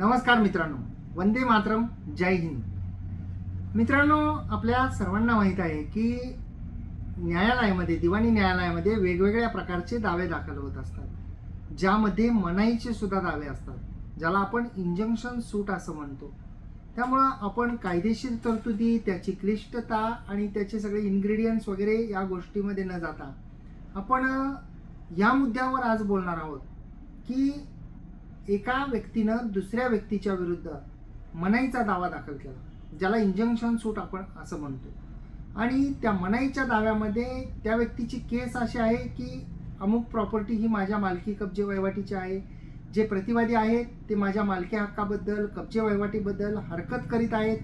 नमस्कार मित्रांनो. वंदे मातरम. जय हिंद. मित्रांनो आपल्या सर्वांना माहीत आहे की न्यायालयामध्ये दिवाणी न्यायालयामध्ये वेगवेगळ्या प्रकारचे दावे दाखल होत असतात. ज्यामध्ये मनाईचे सुद्धा दावे असतात. ज्याला आपण इंजंक्शन सूट असं म्हणतो. त्यामुळं आपण कायदेशीर तरतुदी त्याची क्लिष्टता आणि त्याचे सगळे इन्ग्रेडियंट्स वगैरे या गोष्टीमध्ये न जाता आपण या मुद्द्यावर आज बोलणार आहोत की एका व्यक्तीनं दुसऱ्या व्यक्तीच्या विरुद्ध मनाईचा दावा दाखल केला ज्याला इंजंक्शन सूट आपण असं म्हणतो. आणि त्या मनाईच्या दाव्यामध्ये त्या व्यक्तीची केस अशी आहे की अमुक प्रॉपर्टी ही माझ्या मालकी कब्जे वहिवाटीची आहे. जे प्रतिवादी आहेत ते माझ्या मालकी हक्काबद्दल कब्जे वहिवाटीबद्दल हरकत करीत आहेत.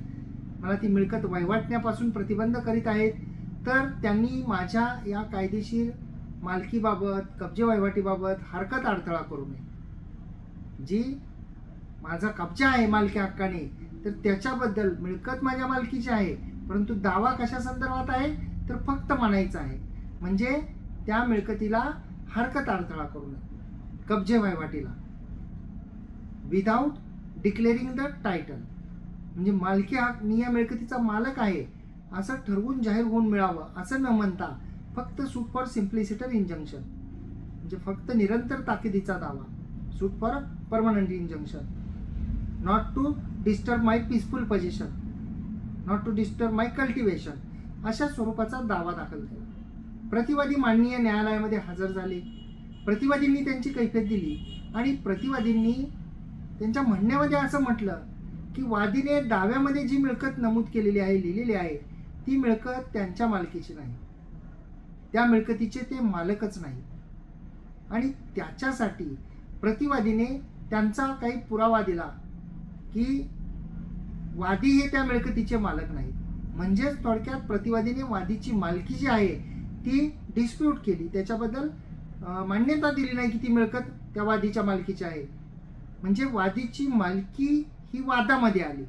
मला ती मिळकत वहिवाटण्यापासून प्रतिबंध करीत आहेत. तर त्यांनी माझ्या या कायदेशीर मालकीबाबत कब्जे वहिवाटीबाबत हरकत अडथळा करू नये. जी माझा कब्जा आहे मालकी हक्काने तर त्याच्याबद्दल मिळकत माझ्या मालकीची आहे परंतु दावा कशा संदर्भात आहे तर फक्त म्हणायचा आहे. म्हणजे त्या मिळकतीला हरकत अडथळा करू नये. कब्जे वहिवाटीला. विदाऊट डिक्लेअरिंग द टायटल म्हणजे मालकी हक मी या मिळकतीचा मालक आहे असं ठरवून जाहीर होऊन मिळावं असं न म्हणता फक्त सूट फॉर सिम्प्लिसिटर इंजंक्शन म्हणजे फक्त निरंतर ताकिदीचा दावा. Suit for permanent injunction not to disturb my peaceful position not to disturb my cultivation अशा स्वरूपाचा दावा दाखल केला प्रतिवादी माननीय न्यायालयामध्ये हजर झाले. प्रतिवादींनी त्यांची कैफियत दिली आणि प्रतिवादींनी त्यांच्या म्हणण्यामध्ये असं म्हटलं की वादीने दाव्यामध्ये जी मिळकत नमूद केलेली आहे लिहिलेली आहे ती मिळकत त्यांच्या मालकीची नाही. त्या मिळकतीचे ते मालकच नाही. आणि त्याच्यासाठी प्रतिवादीने त्यांचा काही पुरावा दिला की वादी हे त्या मिळकतीचे मालक नाहीत. म्हणजेच थोडक्यात प्रतिवादीने वादीची मालकी जी आहे ती डिस्प्यूट केली. त्याच्याबद्दल मान्यता दिली नाही की ती मिळकत त्या वादीच्या मालकीची आहे. म्हणजे वादीची मालकी ही वादामध्ये आली.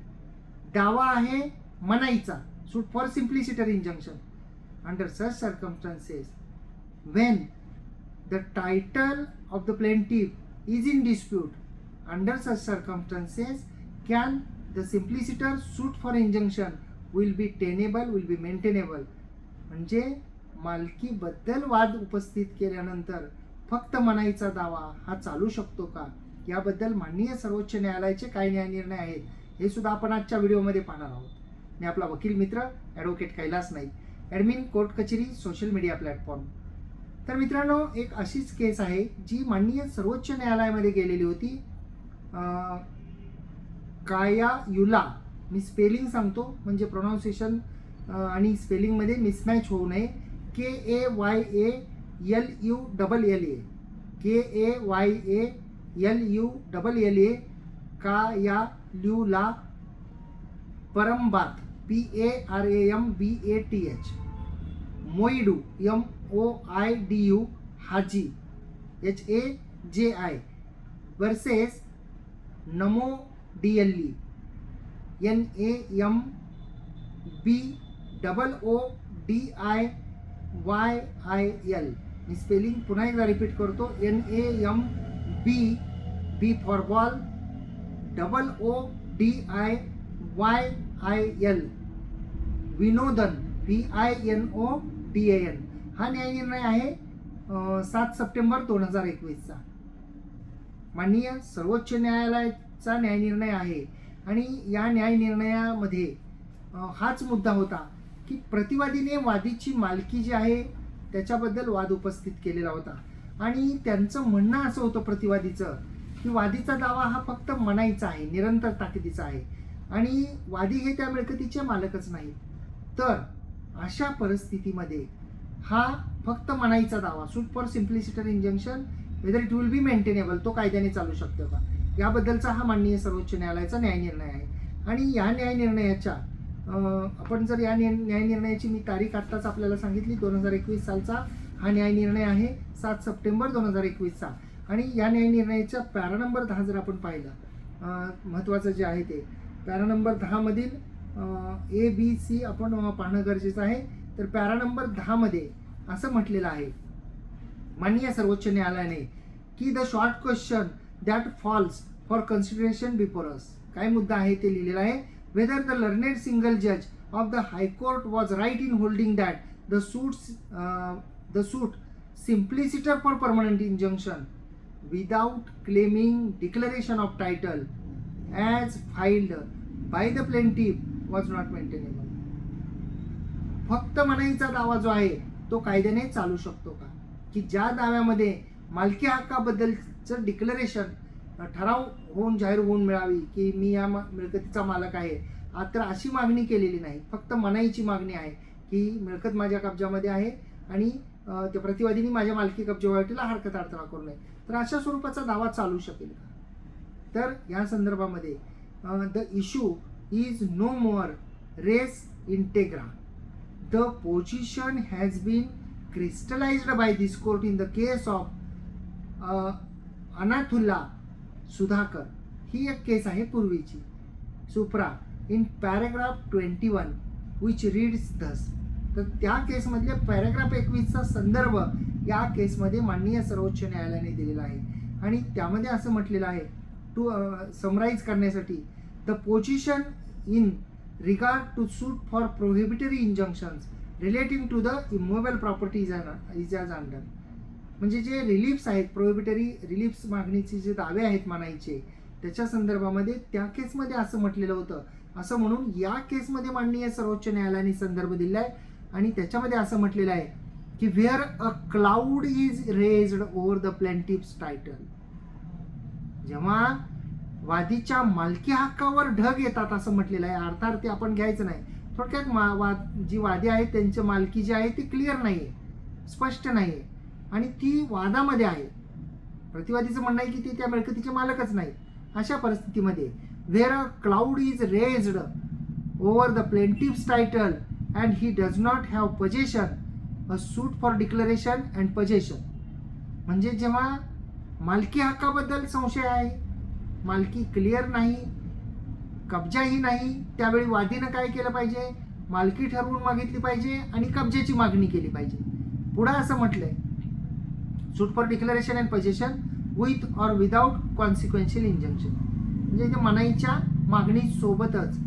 दावा आहे मनाईचा suit for simpliciter injunction under such circumstances when the title of the plaintiff is in dispute under such circumstances can the simpliciter suit for injunction will be tenable will be maintainable? म्हणजे मालकीबद्दल वाद उपस्थित केल्यानंतर फक्त मनाईचा दावा हा चालू शकतो का? याबद्दल माननीय सर्वोच्च न्यायालयाचे काय न्याय निर्णय आहेत हे सुद्धा आपण आजच्या व्हिडिओमध्ये पाहणार आहोत. मी आपला वकील मित्र advocate Kailas Naik admin court कचेरी सोशल मीडिया प्लॅटफॉर्म तर मित्रांनो एक अशीच केस आहे जी माननीय सर्वोच्च न्यायालयामध्ये गेलेली होती. काया युला. मी स्पेलिंग सांगतो म्हणजे प्रोनाऊन्सिएशन आणि स्पेलिंगमध्ये मिसमॅच होऊ नये. K A Y A L U double L A K A Y A L U double L A काया ल्यूला Parambath P A R A M B A T H Moidu M O I D U Haji. H A J I versus Namo D L E N A M B double O D I Y I L me spelling पुन्हा एकदा repeat करतो. N A M B B for ball double O D I Y I L Vinodan V I N O D A N हा न्याय निर्णय आहे सात September दोन हजार एकवीसचा. माननीय सर्वोच्च न्यायालयाचा न्यायनिर्णय आहे. आणि या न्यायनिर्णयामध्ये हाच मुद्दा होता की प्रतिवादीने वादीची मालकी जी आहे त्याच्याबद्दल वाद उपस्थित केलेला होता. आणि त्यांचं म्हणणं असं होतं प्रतिवादीचं की वादीचा दावा हा फक्त मनाईचा आहे निरंतर ताकदीचा आहे. आणि वादी हे त्या मिळकतीचे मालकच नाहीत. तर अशा परिस्थितीमध्ये हा फक्त मनाईचा दावा super for simpliciter injunction whether it will be maintainable तो कायद्याने चालू शकतो का? याबद्दलचा हा माननीय सर्वोच्च न्यायालयाचा न्यायनिर्णय आहे. आणि या न्यायनिर्णयाच्या आपण जर या न्यायनिर्णयाची मी तारीख आत्ताच आपल्याला सांगितली दोन हजार एकवीस सालचा हा न्यायनिर्णय आहे सात सप्टेंबर दोन हजार एकवीसचा आणि या न्यायनिर्णयाच्या पॅरा नंबर दहा जर आपण पाहिलं महत्त्वाचं जे आहे ते पॅरा नंबर दहामधील ए बी सी आपण पाहणं गरजेचं आहे. तर पॅरा नंबर दहामध्ये असं म्हटलेलं आहे. माननीय सर्वोच्च न्यायालयाने की the short question that falls for consideration before us काय मुद्दा आहे ते लिहिलेला आहे? वेदर द लर्नेड सिंगल जज of the high court was right in holding that the suit the suit simpliciter for permanent injunction without claiming declaration of title as filed by the plaintiff was not maintainable फक्त मनाईचा दावा जो आहे तो कायद्याने चालू शकतो का? की ज्या दाव्यामध्ये मालकी हक्काबद्दलचं डिक्लरेशन ठराव होऊन जाहीर होऊन मिळावी की मी या मा- मिळकतीचा मालक आहे तर अशी मागणी केलेली नाही. फक्त मनाईची मागणी आहे की मिळकत माझ्या कब्जामध्ये आहे आणि त्या प्रतिवादीने माझ्या मालकी कब्जेवाटीला हरकत अडथळा करू नये. तर अशा स्वरूपाचा दावा चालू शकेल. का तर या संदर्भामध्ये the issue is no more res integra the position has been crystallised by court in in the case of Anathula Sudhakar ही एक केस आहे पूर्वीची. Supra in paragraph twenty one which reads thus तर त्या केसमधले पॅरेग्राफ एकवीसचा संदर्भ या केसमध्ये माननीय सर्वोच्च न्यायालयाने दिलेला आहे. आणि त्यामध्ये असं म्हटलेलं आहे टू समराईज uh, करण्यासाठी the position in regard to suit for prohibitory injunctions relating to the immovable property is under म्हणजे जे रिलीफ्स आहेत प्रोहिबिटरी रिलीफ्स मागणीचे जे दावे आहेत मानायचे त्याच्या संदर्भामध्ये त्या केसमध्ये असं म्हटलेलं होतं. असं म्हणून या केसमध्ये माननीय सर्वोच्च न्यायालयाने संदर्भ दिला आहे आणि त्याच्यामध्ये असं म्हटलेलं आहे की where a cloud is raised over the plaintiff's title जेव्हा वादीच्या मालकी हक्कावर ढग येतात असं म्हटलेलं आहे अर्थात ते आपण घ्यायचं नाही. थोडक्यात मा वाद जी वादी आहेत त्यांची मालकी जी आहे ती क्लिअर नाही आहे स्पष्ट नाही आहे आणि ती वादामध्ये आहे. प्रतिवादीचं म्हणणं आहे की ती त्या मिळकतीचे मालकच नाही. अशा परिस्थितीमध्ये where a cloud is raised over the plaintiff's title and he does not have possession a suit for declaration and possession म्हणजे जेव्हा मालकी हक्काबद्दल संशय आहे मालकी क्लिअर नाही कब्जाही नाही त्यावेळी वादीनं काय केलं पाहिजे? मालकी ठरवून मागितली पाहिजे आणि कब्जेची मागणी केली पाहिजे. पुढं असं म्हटलंय suit for declaration and possession with or without consequential injunction म्हणजे ते मनाईच्या मागणीसोबतच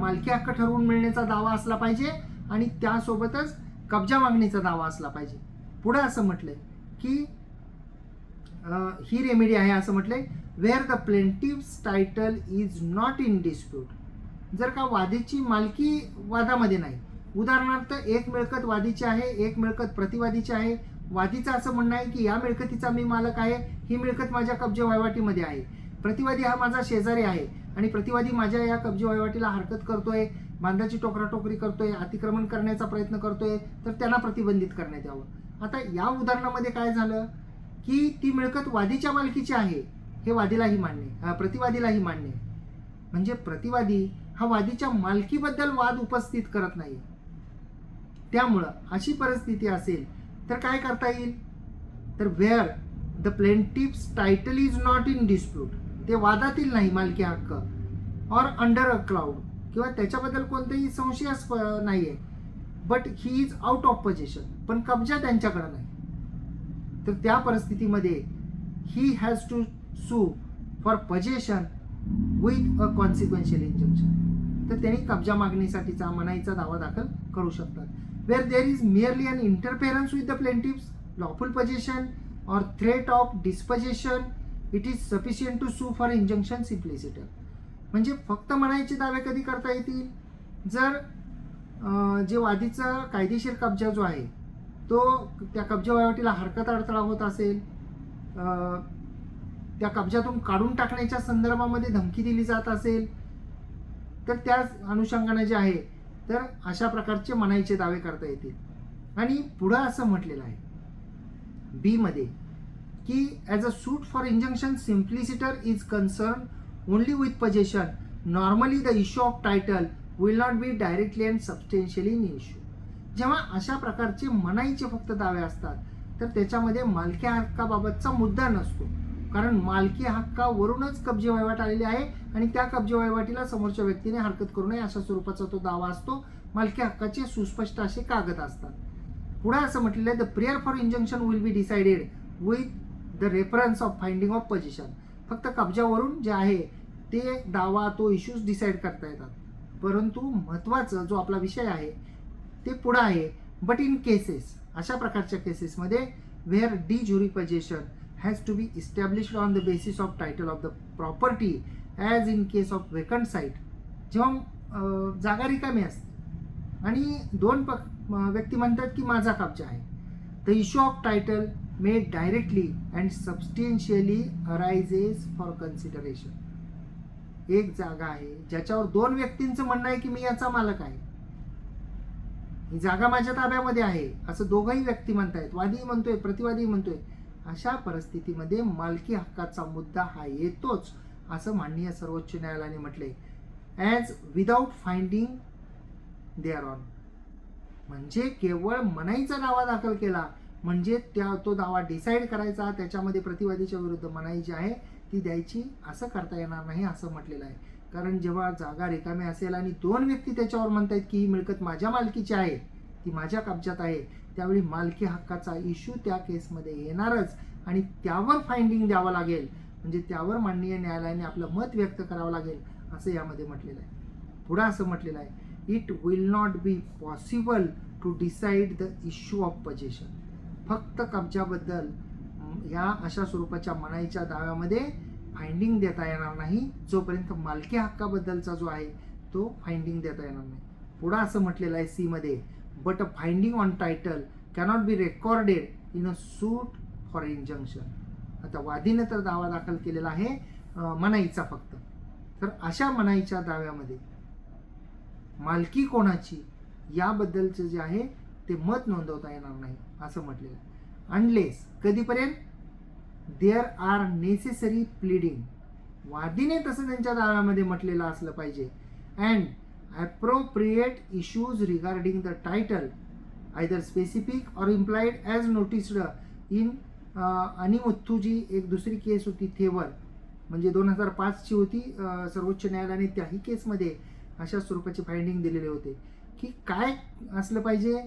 मालकी हक्क ठरवून मिळण्याचा दावा असला पाहिजे आणि त्यासोबतच कब्जा मागणीचा दावा असला पाहिजे. पुढं असं म्हटलंय की ही रेमेडी आहे असं म्हटलंय where the plaintiff's title is not in dispute जर का वादीची मालकी वादामध्ये नाही. उदाहरणार्थ एक मिळकत वादीची आहे एक मिळकत प्रतिवादीची आहे. वादीचं असं म्हणणं आहे की या मिळकतीचा मी मालक आहे ही मिळकत माझ्या कब्जे वहिवाटीमध्ये आहे. प्रतिवादी हा माझा शेजारी आहे आणि प्रतिवादी माझ्या या कब्जे वहिवाटीला हरकत करतोय बांधाची टोकराटोकरी करतोय अतिक्रमण करण्याचा प्रयत्न करतोय तर त्यांना प्रतिबंधित करण्यात यावं. आता या उदाहरणामध्ये काय झालं? की ती मिळकत वादीच्या मालकीची आहे हे वादीलाही मान्य प्रतिवादीलाही मान्य म्हणजे प्रतिवादी हा वादीच्या मालकीबद्दल वाद उपस्थित करत नाही. त्यामुळं अशी परिस्थिती असेल तर काय करता येईल? तर where the plaintiff's title is not in dispute ते वादातील नाही मालकी हक्क ऑर अंडर अ क्लाउड किंवा त्याच्याबद्दल कोणताही संशयास्प नाही आहे but he is out of position पण कब्जा त्यांच्याकडे नाही. तर त्या परिस्थितीमध्ये he has to sue for possession with a consequential injunction तर त्यांनी कब्जा मागणीसाठीचा मनाईचा दावा दाखल करू शकतात. Where there is merely an interference with the plaintiff's lawful possession or threat of dispossession it is sufficient to sue for injunction simpliciter म्हणजे फक्त म्हणायचे दावे कधी करता येतील? जर जे वादीचा कायदेशीर कब्जा जो आहे तो त्या कब्जा वहिवाटीला हरकत अडथळा होत असेल त्या कब्जातून काढून टाकण्याच्या संदर्भामध्ये धमकी दिली जात असेल तर त्या अनुषंगाने जे आहे तर अशा प्रकारचे मनाईचे दावे करता येतील. आणि पुढं असं म्हटलेलं आहे बीमध्ये की as a suit for injunction simpliciter is concern only with possession normally the issue of title will not be directly and substantially in issue जेव्हा अशा प्रकारचे मनाईचे फक्त दावे असतात तर त्याच्यामध्ये मालकी हक्काबाबतचा मुद्दा नसतो. कारण मालकी हक्कावरूनच कब्जे वहिवाट आलेली आहे आणि त्या कब्जे वहिवाटीला समोरच्या व्यक्तीने हरकत करू नये अशा स्वरूपाचा तो दावा असतो. मालकी हक्काचे सुस्पष्ट असे कागद असतात. पुढे असं म्हटलेलं आहे the prayer for injunction will be decided with the reference of finding of possession फक्त कब्जावरून जे आहे ते दावा तो इश्यूज डिसाईड करता येतात. परंतु महत्त्वाचं जो आपला विषय आहे ते पुढं आहे. बट इन केसेस अशा प्रकारच्या केसेसमध्ये where the jury has to be established on the basis of title of the property as in case of vacant site जेव्हा जागा रिकामी असते. आणि दोन प व्यक्ती म्हणतात की माझा कब्जा आहे. The issue of title may directly and substantially arises for consideration एक जागा आहे ज्याच्यावर दोन व्यक्तींचं म्हणणं आहे की मी याचा मालक आहे. ही जागा माझ्या ताब्यामध्ये आहे. असं दोघंही व्यक्ती म्हणतायत. वादीही म्हणतोय प्रतिवादीही म्हणतोय. अशा परिस्थितीमध्ये मालकी हक्काचा मुद्दा हा येतोच असं माननीय सर्वोच्च न्यायालयाने म्हटले as without finding there on म्हणजे केवळ मनाईचा दावा दाखल केला. म्हणजे त्या तो दावा डिसाईड करायचा. त्याच्यामध्ये प्रतिवादीच्या विरुद्ध मनाई जी आहे ती द्यायची असं करता येणार नाही असं म्हटलेलं आहे. कारण जेव्हा जागा रिकामी असेल आणि दोन व्यक्ती त्याच्यावर म्हणतायत की ही मिळकत माझ्या मालकीची आहे ती माझ्या कब्जात आहे त्यावेळी मालकी हक्काचा इश्यू त्या केसमध्ये येणारच आणि त्यावर फाइंडिंग द्यावं लागेल. म्हणजे त्यावर माननीय न्यायालयाने आपलं मत व्यक्त करावं लागेल असं यामध्ये म्हटलेलं आहे. पुढं असं म्हटलेलं आहे it will not be possible to decide the issue of possession फक्त कब्जाबद्दल ह्या अशा स्वरूपाच्या मनाईच्या दाव्यामध्ये फाइंडिंग देता येणार नाही. जोपर्यंत मालकी हक्काबद्दलचा जो आहे तो फाइंडिंग देता येणार नाही. पुढं असं म्हटलेलं आहे सीमध्ये but a finding on title cannot be recorded in a suit for injunction आता वादीने तर दावा दाखल केलेला आहे मनाईचा फक्त. तर अशा मनाईच्या दाव्यामध्ये मालकी कोणाची याबद्दलचं जे आहे ते मत नोंदवता येणार नाही असं म्हटलेलं आहे. अनलेस कधीपर्यंत? There are necessary pleading. वादीने तसं त्यांच्या दाव्यामध्ये म्हटलेलं असलं पाहिजे. And appropriate issues regarding the title either specific or implied as noticed in अनिमुत्थूजी एक दुसरी केस होती थेवर म्हणजे दोन हजार पाचची होती सर्वोच्च न्यायालयाने त्याही केसमध्ये अशा स्वरूपाचे फाइंडिंग दिलेले होते. की काय असलं पाहिजे?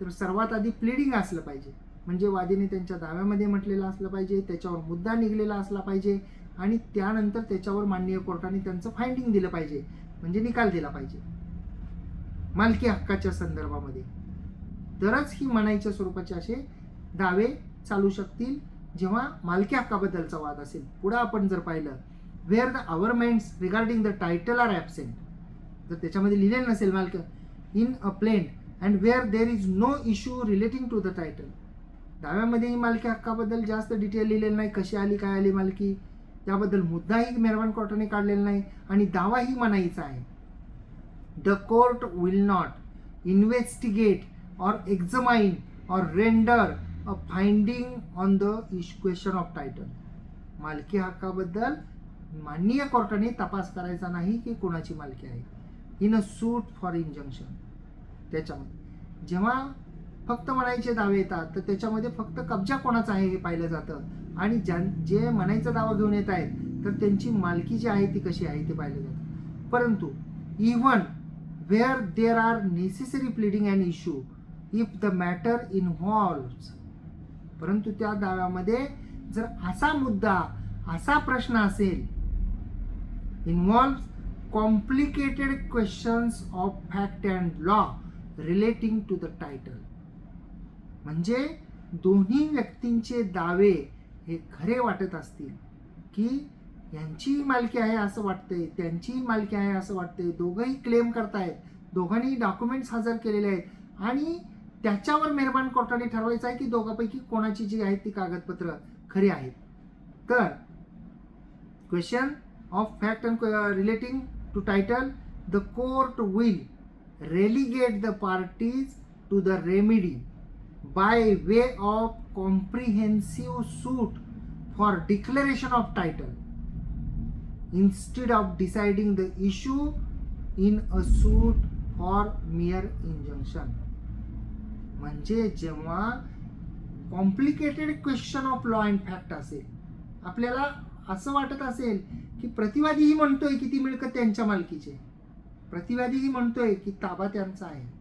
तर सर्वात आधी प्लिडिंग असलं पाहिजे. म्हणजे वादीने त्यांच्या दाव्यामध्ये म्हटलेलं असलं पाहिजे त्याच्यावर मुद्दा निघलेला असला पाहिजे आणि त्यानंतर त्याच्यावर माननीय कोर्टाने त्यांचं फाइंडिंग दिलं पाहिजे म्हणजे निकाल दिला पाहिजे. मालकी हक्काच्या संदर्भामध्ये. तरच ही मनाईच्या स्वरूपाचे असे दावे चालू शकतील जेव्हा मालकी हक्काबद्दलचा वाद असेल. पुढं आपण जर पाहिलं where the averments regarding the title are absent जर त्याच्यामध्ये लिहिलेलं नसेल मालक in a plain and where there is no issue relating to the title दाव्यामध्येही मालकी हक्काबद्दल जास्त डिटेल लिहिलेलं नाही कशी आली काय आली मालकी त्याबद्दल मुद्दाही मेहरबान कोर्टाने काढलेला नाही आणि दावाही मनाईचा आहे. The court will not investigate or examine or render a finding on the इश क्वेश्चन ऑफ टायटल मालकी हक्काबद्दल माननीय कोर्टाने तपास करायचा नाही की कोणाची मालकी आहे. In a suit for injunction त्याच्यामध्ये जेव्हा फक्त म्हणायचे दावे येतात तर त्याच्यामध्ये फक्त कब्जा कोणाचा आहे हे पाहिलं जातं. आणि ज्यां जे म्हणायचा दावा घेऊन येत आहेत तर त्यांची मालकी जी आहे ती कशी आहे ते पाहिलं जातं. परंतु even where there are necessary pleading and issue if the matter involves परंतु त्या दाव्यामध्ये जर असा मुद्दा असा प्रश्न असेल involve complicated questions of fact and law relating to the title म्हणजे दोन्ही व्यक्तींचे दावे हे खरे वाटत असतील की यांची मालकी आहे असं वाटतंय त्यांची मालकी आहे असं वाटतंय दोघंही क्लेम करतायत दोघांनी डॉक्युमेंट्स हजर केलेले आहेत आणि त्याच्यावर मेहरबान कोर्टाने ठरवायचं आहे की दोघांपैकी कोणाची जी आहेत ती कागदपत्र खरी आहेत. तर question of fact and relating to title the court will relegate the parties to the remedy by way of comprehensive suit for declaration of title. Instead of deciding the issue in a suit for mere injunction. म्हणजे जेव्हा complicated question of law and fact असेल आपल्याला असं वाटत असेल की प्रतिवादीही म्हणतोय की ती मिळकत त्यांच्या मालकीची. आहे. प्रतिवादीही म्हणतोय की ताबा त्यांचा आहे.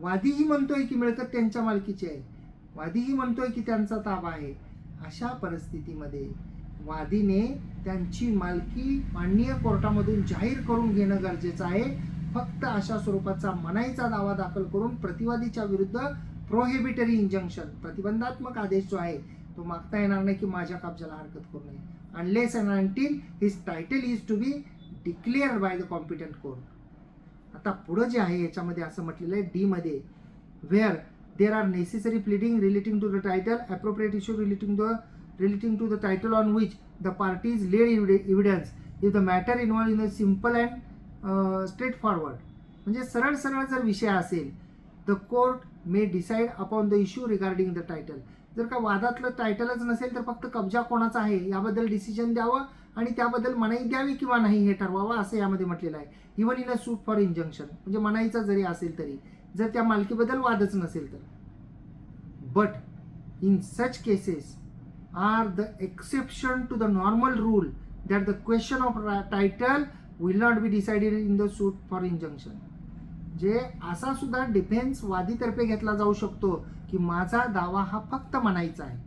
वादीही म्हणतोय की मिळकत त्यांच्या मालकीची आहे. वादीही म्हणतोय की त्यांचा ताबा आहे. अशा परिस्थितीमध्ये वादीने त्यांची मालकी माननीय कोर्टामधून जाहीर करून घेणं गरजेचं आहे. फक्त अशा स्वरूपाचा मनाईचा दावा दाखल करून प्रतिवादीच्या विरुद्ध प्रोहिबिटरी इंजंक्शन प्रतिबंधात्मक आदेश जो आहे तो मागता येणार नाही की माझ्या कब्जाला हरकत करू नये. Unless and until his title is to be declare by the competent court आता पुढं जे आहे याच्यामध्ये असं म्हटलेलं आहे डीमध्ये where there there are necessary relating to to the title issue issue to the to to the title on which the parties led evidence if the matter involve in a simple and straightforward म्हणजे सरळ सरळ जर विषय असेल the court may decide upon the issue regarding the title जर का वादातलं टायटलच नसेल तर फक्त कब्जा कोणाचा आहे याबद्दल डिसिजन द्यावं आणि त्याबद्दल मनाई द्यावी किंवा नाही हे ठरवावं असं यामध्ये म्हटलेलं आहे. Even in a suit for injunction म्हणजे मनाईचा जरी असेल तरी. जर त्या मालकीबद्दल वादच नसेल तर. But in such cases are the exception to the normal rule that the question of title will not be decided in the suit for injunction जे असा सुद्धा डिफेन्स वादीतर्फे घेतला जाऊ शकतो की माझा दावा हा फक्त मनाईचा आहे.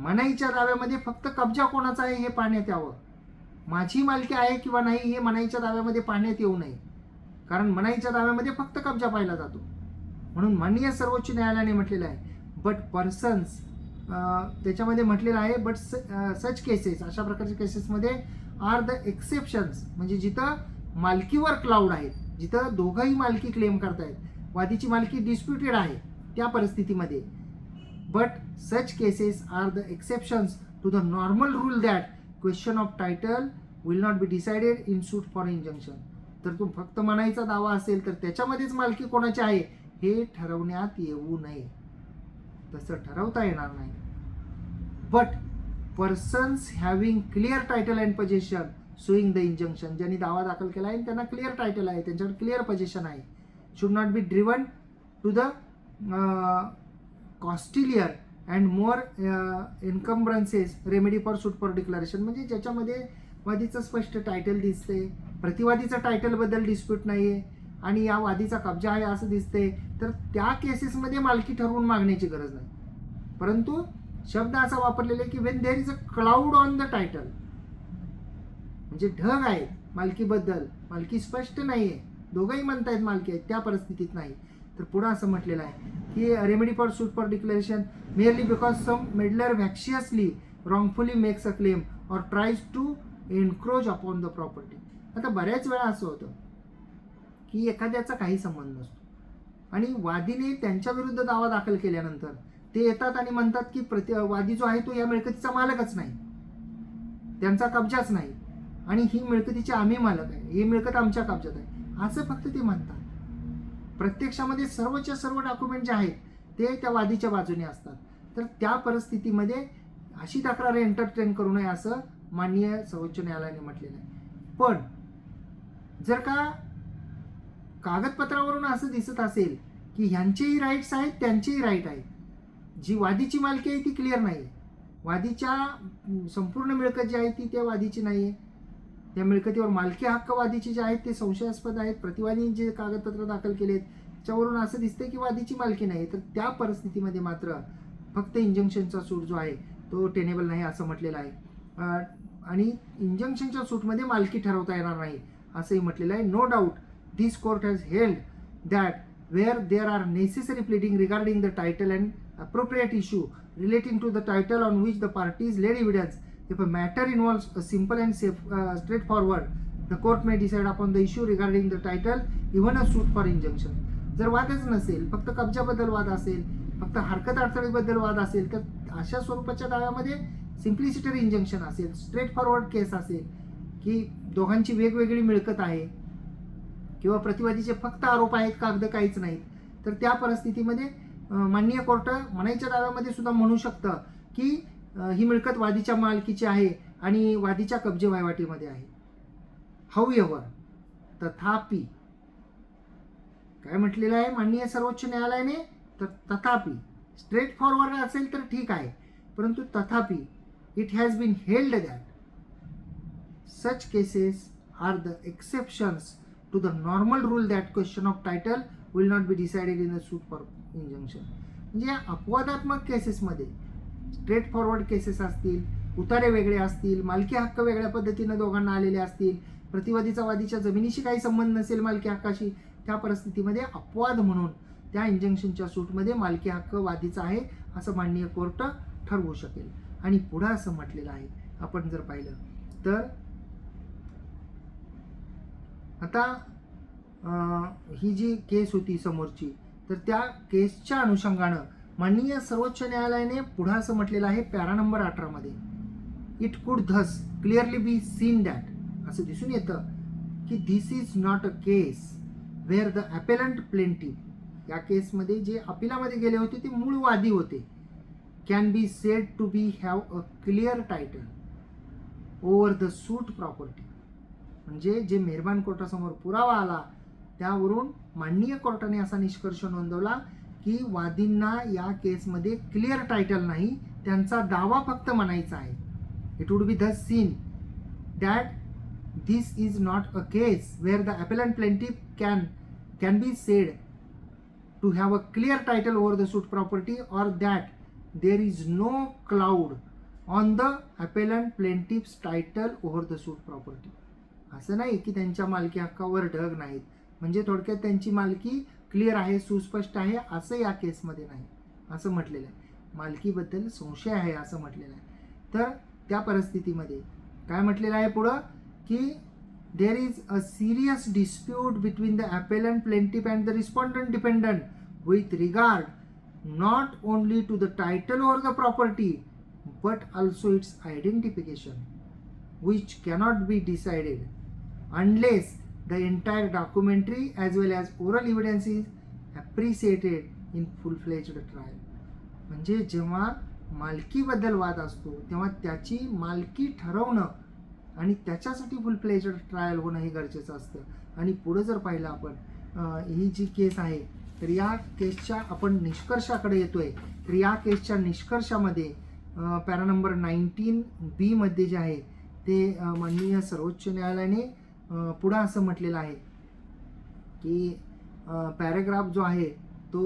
मनाईच्या दाव्यामध्ये फक्त कब्जा कोणाचा आहे हे पाहण्यात यावं. माझी मालकी आहे किंवा नाही हे मनाईच्या दाव्यामध्ये पाहण्यात येऊ नये. कारण मनाईच्या दाव्यामध्ये फक्त कब्जा पाहिला जातो. म्हणून माननीय सर्वोच्च न्यायालयाने म्हटलेलं आहे बट पर्सन्स त्याच्यामध्ये म्हटलेलं आहे बट सच केसेस अशा प्रकारच्या केसेसमध्ये आर द एक्सेप्शन्स म्हणजे जिथं मालकीवर क्लाउड आहेत जिथं दोघंही मालकी क्लेम करतायत वादीची मालकी डिस्प्युटेड आहे त्या परिस्थितीमध्ये. But such cases are the exceptions to the normal rule that question of title will not be decided in suit for injunction तर तो फक्त मनाईचा दावा असेल तर त्याच्यामध्येच मालकी कोणाची आहे? हे ठरवण्यात येऊ नये. तसं ठरवता येणार नाही. But persons having clear title and position suing the injunction ज्यांनी दावा दाखल केला आहे त्यांना क्लिअर टायटल आहे त्यांच्यावर क्लिअर पोझिशन आहे. Should not be driven to the costlier and more encumbrances remedy for suit for declaration म्हणजे ज्याच्यामध्ये मधीचं स्पष्ट टायटल दिसते प्रतिवादीचं टायटलबद्दल डिस्प्यूट नाही आहे आणि या वादीचा कब्जा आहे असं दिसते तर त्या केसेसमध्ये मालकी ठरवून मागण्याची गरज नाही. परंतु शब्द असा वापरलेला आहे की when there is a cloud on the title म्हणजे ढग आहे मालकीबद्दल मालकी स्पष्ट नाही आहे दोघंही म्हणतायत मालकी आहेत त्या परिस्थितीत नाही. तर पुढं असं म्हटलेलं आहे की remedy for suit for declaration merely because some meddler vexatiously wrongfully makes a claim or tries to encroach upon the property आता बऱ्याच वेळा असं होतं की एखाद्याचा काही संबंध नसतो. आणि वादीने त्यांच्या विरुद्ध दावा दाखल केल्यानंतर ते येतात आणि म्हणतात की प्रति वादी जो आहे तो या मिळकतीचा मालकच नाही. त्यांचा कब्जाच नाही. आणि ही मिळकतीचे आम्ही मालक आहे. ही मिळकत आमच्या कब्जात आहे. असं फक्त ते म्हणतात. प्रत्यक्षामध्ये सर्वच्या सर्व डॉक्युमेंट जे आहेत ते त्या वादीच्या बाजूने असतात. तर त्या परिस्थितीमध्ये अशी तक्रार एंटरटेन करू नये असं माननीय सर्वोच्च न्यायालयाने म्हटलेलं आहे. पण जर का कागदपत्रावरून असं दिसत असेल की ह्यांचेही राईट्स आहेत त्यांचेही राईट आहेत. जी वादीची मालकी आहे ती क्लिअर नाही आहे वादीच्या संपूर्ण मिळकत जी आहे ती त्या वादीची नाही आहे त्या मिळकतीवर मालकी हक्क वादीचे जे आहेत ते संशयास्पद आहेत. प्रतिवादी जे कागदपत्र दाखल केलेत त्याच्यावरून असं दिसतं की वादीची मालकी नाही तर त्या परिस्थितीमध्ये मात्र फक्त इंजंक्शनचा सूट जो आहे तो टेनेबल नाही असं म्हटलेलं आहे. आणि इंजंक्शनच्या सूटमध्ये मालकी ठरवता येणार नाही. असंही म्हटलेलं आहे. No doubt this court has held that where there are necessary pleading regarding the title and appropriate issue relating to the title on which the party is led evidence if a matter involve a simple and safe straightforward the court may decide upon the issue regarding the title even a suit for injunction जर वादच नसेल फक्त कब्जाबद्दल वाद असेल फक्त हरकत अडथळेबद्दल वाद असेल तर अशा स्वरूपाच्या दाव्यामध्ये सिम्प्लिसिटरी इंजंक्शन असेल स्ट्रेट फॉरवर्ड केस असेल की दोघांची वेगवेगळी मिळकत आहे. किंवा प्रतिवादीचे फक्त आरोप आहेत कागद काहीच नाहीत तर त्या परिस्थितीमध्ये माननीय कोर्ट म्हणायच्या दाव्यामध्ये सुद्धा म्हणू शकतं की ही मिळकत वादीच्या मालकीची आहे आणि वादीच्या कब्जे वहिवाटीमध्ये आहे. हाऊ एव्हर तथापि काय म्हटलेलं आहे माननीय सर्वोच्च न्यायालयाने? तर तथापि स्ट्रेट फॉरवर्ड असेल तर ठीक आहे. परंतु तथापि it has been held that such cases are the exceptions to the normal rule that question of title will not be decided in a suit for injunction. म्हणजे या अपवादात्मक केसेसमध्ये स्ट्रेट फॉरवर्ड केसेस असतील उतारे वेगळे असतील मालकी हक्क वेगळ्या पद्धतीनं दोघांना आलेले असतील प्रतिवादीचा वादीच्या जमिनीशी काही संबंध नसेल मालकी हक्काशी त्या परिस्थितीमध्ये अपवाद म्हणून त्या इंजंक्शनच्या सूटमध्ये मालकी हक्क वादीचा आहे असं माननीय कोर्ट ठरवू शकेल. आणि पुढं असं म्हटलेलं आहे. आपण जर पाहिलं तर आता ही जी केस होती समोरची तर त्या केसच्या अनुषंगानं माननीय सर्वोच्च न्यायालयाने पुढं असं म्हटलेलं आहे पॅरा नंबर अठरामध्ये it could thus clearly be seen that असं दिसून येतं की this is not a case where the appellant plaintiff या केसमध्ये जे अपिलामध्ये गेले होते ते मूळ वादी होते. Can be said to be have a clear title over the suit property म्हणजे जे मेहरबान कोर्टासमोर पुरावा आला त्यावरून माननीय कोर्टाने असा निष्कर्ष नोंदवला की वादींना या केसमध्ये क्लिअर टायटल नाही त्यांचा दावा फक्त म्हणायचा आहे. It would be the seen that this is not a case where the appellant plaintiff can can be said to have a clear title over the suit property or that there is no cloud on the appellant plaintiff's title over the suit property असं नाही की त्यांच्या मालकी हक्कावर ढग नाहीत. म्हणजे थोडक्यात त्यांची मालकी क्लिअर आहे सुस्पष्ट आहे असं या केसमध्ये नाही. असं म्हटलेलं आहे. मालकीबद्दल संशय आहे असं म्हटलेलं आहे. तर त्या परिस्थितीमध्ये काय म्हटलेलं आहे पुढं? की there is a serious dispute between the appellant plaintiff and the respondent defendant with regard not only to the title or the property but also its identification which cannot be decided unless the entire documentary as well as oral evidence is appreciated in full-fledged trial. म्हणजे जेव्हा मालकीबद्दल वाद असतो तेव्हा त्याची मालकी ठरवणं आणि त्याच्यासाठी फुल फ्लेज ट्रायल होणं हे गरजेचं असतं आणि पुढं जर पाहिलं आपण ही जी केस आहे तर या केसच्या आपण निष्कर्षाकडे येतो आहे तर या केसच्या निष्कर्षामध्ये पॅरा नंबर नाईन्टीन बीमध्ये जे आहे ते माननीय सर्वोच्च न्यायालयाने पुढं असं म्हटलेलं आहे की पॅरेग्राफ जो आहे तो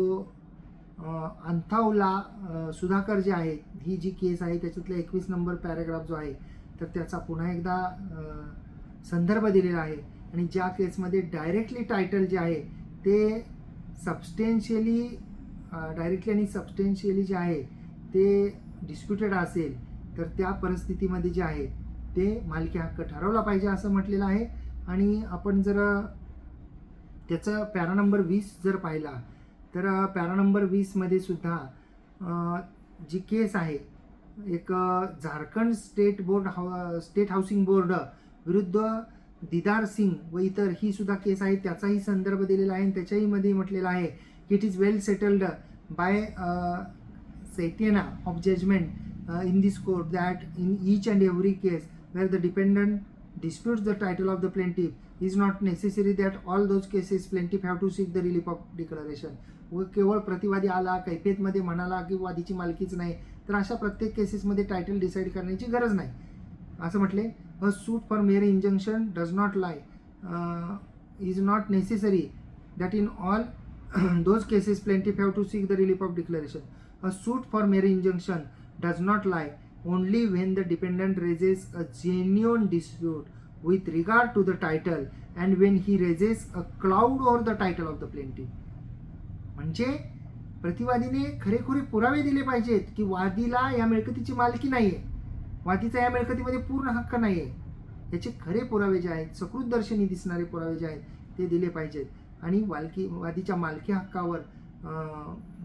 अंथावला सुधाकर जे आहे ही जी केस आहे त्याच्यातला एकवीस नंबर पॅरेग्राफ जो आहे तर त्याचा पुन्हा एकदा संदर्भ दिलेला आहे. आणि ज्या केसमध्ये डायरेक्टली टायटल जे आहे ते सबस्टेन्शियली डायरेक्टली आणि सबस्टेन्शियली जे आहे ते डिस्प्युटेड असेल तर त्या परिस्थितीमध्ये जे आहे ते मालकी हक्क ठरवला पाहिजे असं म्हटलेलं आहे. आणि आपण जर त्याचं पॅरा नंबर वीस जर पाहिला तर पॅरा नंबर वीसमध्ये सुद्धा जी केस आहे एक Jharkhand state board how state housing board विरुद्ध दिदार सिंग व इतर ही सुद्धा केस आहे त्याचाही संदर्भ दिलेला आहे आणि त्याच्याहीमध्ये म्हटलेलं आहे की it is well settled by catena of judgment in this court that in each and every case where the defendant disputes the title of the plaintiff. Is not necessary that all those cases plaintiff have to seek the relief of declaration. व केवळ प्रतिवादी आला कैफेतमध्ये म्हणाला की वादीची मालकीच नाही तर अशा प्रत्येक केसेसमध्ये टायटल डिसाईड करण्याची गरज नाही. असं म्हटले a suit for mere injunction does not lie is not necessary that in all those cases plaintiff have to seek the relief of declaration a suit for mere injunction does not lie only when the dependent raises a genuine dispute with regard to the title and when he raises a cloud over the title of the plaintiff. म्हणजे प्रतिवादीने खरेखुरे पुरावे दिले पाहिजेत की वादीला या मिळकतीची मालकी नाही आहे वादीचा या मिळकतीमध्ये पूर्ण हक्क नाही आहे याचे खरे पुरावे जे आहेत सकृतदर्शनी दिसणारे पुरावे जे आहेत ते दिले पाहिजेत. आणि वालकी वादीच्या मालकी हक्कावर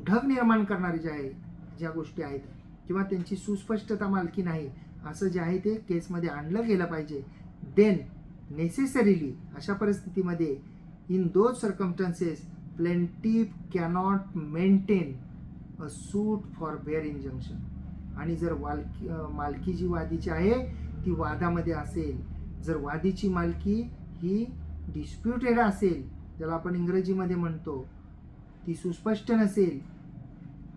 ढग निर्माण करणारे जे आहे ज्या गोष्टी आहेत किंवा त्यांची सुस्पष्टता मालकी नाही असं जे आहे ते केसमध्ये आणलं गेलं पाहिजे. देन नेसेसरीली अशा परिस्थितीमध्ये in those circumstances plaintiff cannot maintain a suit for bare injunction आणि जर वालकी मालकी जी वादीची आहे ती वादामध्ये असेल. जर वादीची मालकी ही डिस्प्युटेड असेल ज्याला आपण इंग्रजीमध्ये म्हणतो ती सुस्पष्ट नसेल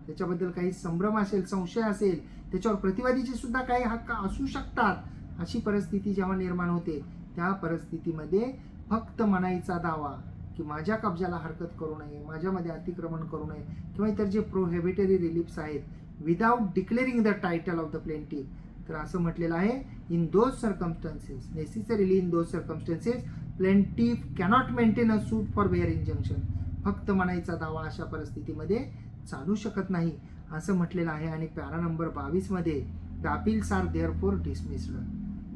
त्याच्याबद्दल काही संभ्रम असेल संशय असेल त्याच्यावर प्रतिवादीचे सुद्धा काही हक्क असू शकतात अशी परिस्थिती जेव्हा निर्माण होते त्या परिस्थितीमध्ये फक्त मनाईचा दावा की माझ्या कब्जाला हरकत करू नये माझ्यामध्ये अतिक्रमण करू नये किंवा इतर जे प्रोहेबिटरी रिलीफ्स आहेत without declaring the title of the plaintiff तर असं म्हटलेलं आहे in those circumstances necessarily in those circumstances plaintiff cannot maintain a suit for bare injunction फक्त म्हणायचा दावा अशा परिस्थितीमध्ये चालू शकत नाही असं म्हटलेलं आहे आणि पॅरा नंबर बावीसमध्ये the appeals are therefore dismissed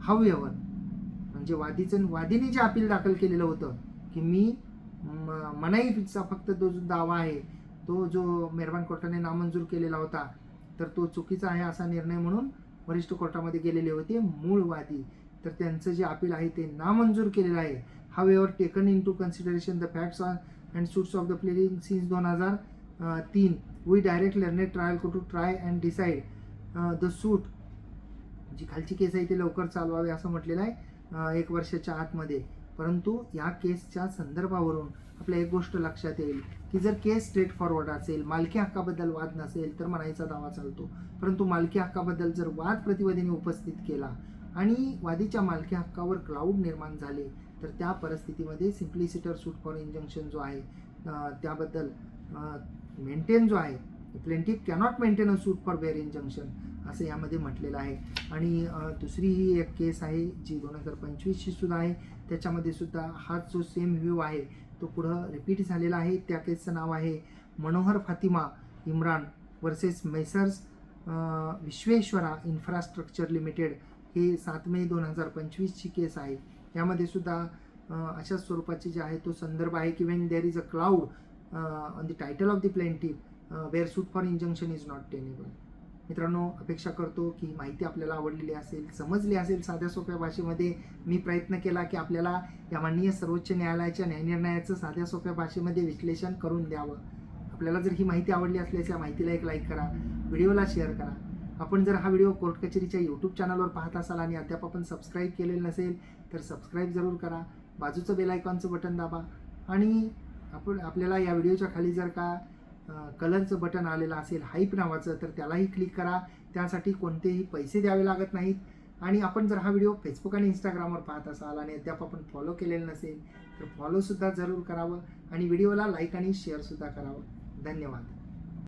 however म्हणजे वादीचं वादीने जे अपील दाखल केलेलं होतं की मी म- मनाईचा फक्त तो जो दावा आहे तो जो मेहरबान कोर्टाने नामंजूर केलेला होता तर तो चुकीचा आहे असा निर्णय म्हणून वरिष्ठ कोर्टामध्ये गेलेले होते मूळ वादी. तर त्यांचं जे अपील आहे ते नामंजूर केलेलं आहे. However taken into consideration the facts and suits of the pleading since दोन हजार तीन. We direct learned trial to try and decide the suit जी खालची केस आहे ती लवकर चालवावी असं म्हटलेलं आहे एक वर्षाच्या आतमध्ये. परंतु या केसच्या संदर्भावरून आपल्या एक गोष्ट लक्षात येईल की जर केस स्ट्रेट फॉरवर्ड असेल मालकी हक्काबद्दल वाद नसेल तर म्हणायचा दावा चालतो. परंतु मालकी हक्काबद्दल जर वाद प्रतिवादीने उपस्थित केला आणि वादीच्या मालकी हक्कावर क्लाऊड निर्माण झाले तर त्या परिस्थितीमध्ये सिम्प्लिसिटर सूट फॉर इंजंक्शन जो आहे त्याबद्दल मेंटेन जो आहे plaintiff cannot maintain a suit for bare injunction असं यामध्ये म्हटलेलं आहे. आणि दुसरी ही एक केस आहे जी दोन हजार पंचवीसची सुद्धा आहे. त्याच्यामध्ये सुद्धा हा जो सेम व्ह्यू आहे तो पुढं रिपीट झालेला आहे. त्या केसचं नाव आहे Manohar Fatima Imran versus Messrs Vishweshwara infrastructure limited हे सात मे दोन हजार पंचवीसची केस आहे. यामध्ये सुद्धा अशा अशाच स्वरूपाची जे आहे तो संदर्भ आहे की when there is a cloud on the title of the plaintiff where suit for injunction is not tenable मित्रांनो अपेक्षा करतो की माहिती आपल्याला आवडलेली असेल समजली असेल साध्या सोप्या भाषेमध्ये मी प्रयत्न केला की आपल्याला या माननीय सर्वोच्च न्यायालयाच्या न्यायनिर्णयाचं साध्या सोप्या भाषेमध्ये विश्लेषण करून द्यावं. आपल्याला जर ही माहिती आवडली असल्यास या माहितीला एक लाईक करा व्हिडिओला शेअर करा. आपण जर हा व्हिडिओ कोर्ट कचेरीच्या यूट्यूब चॅनलवर पाहत असाल आणि अद्याप आपण सबस्क्राईब केलेलं नसेल तर सबस्क्राईब जरूर करा. बाजूचं बेलायकॉनचं बटन दाबा आणि आपण आपल्याला या व्हिडिओच्या खाली जर का कलरचं बटन आलेलं असेल हाईप नावाचं तर त्यालाही क्लिक करा. त्यासाठी कोणतेही पैसे द्यावे लागत नाहीत. आणि आपण जर हा व्हिडिओ फेसबुक आणि इंस्टाग्रामवर पाहत असाल आणि अद्याप आपण फॉलो केलेलं नसेल तर फॉलोसुद्धा जरूर करावं आणि व्हिडिओला लाईक आणि शेअरसुद्धा करावं. धन्यवाद.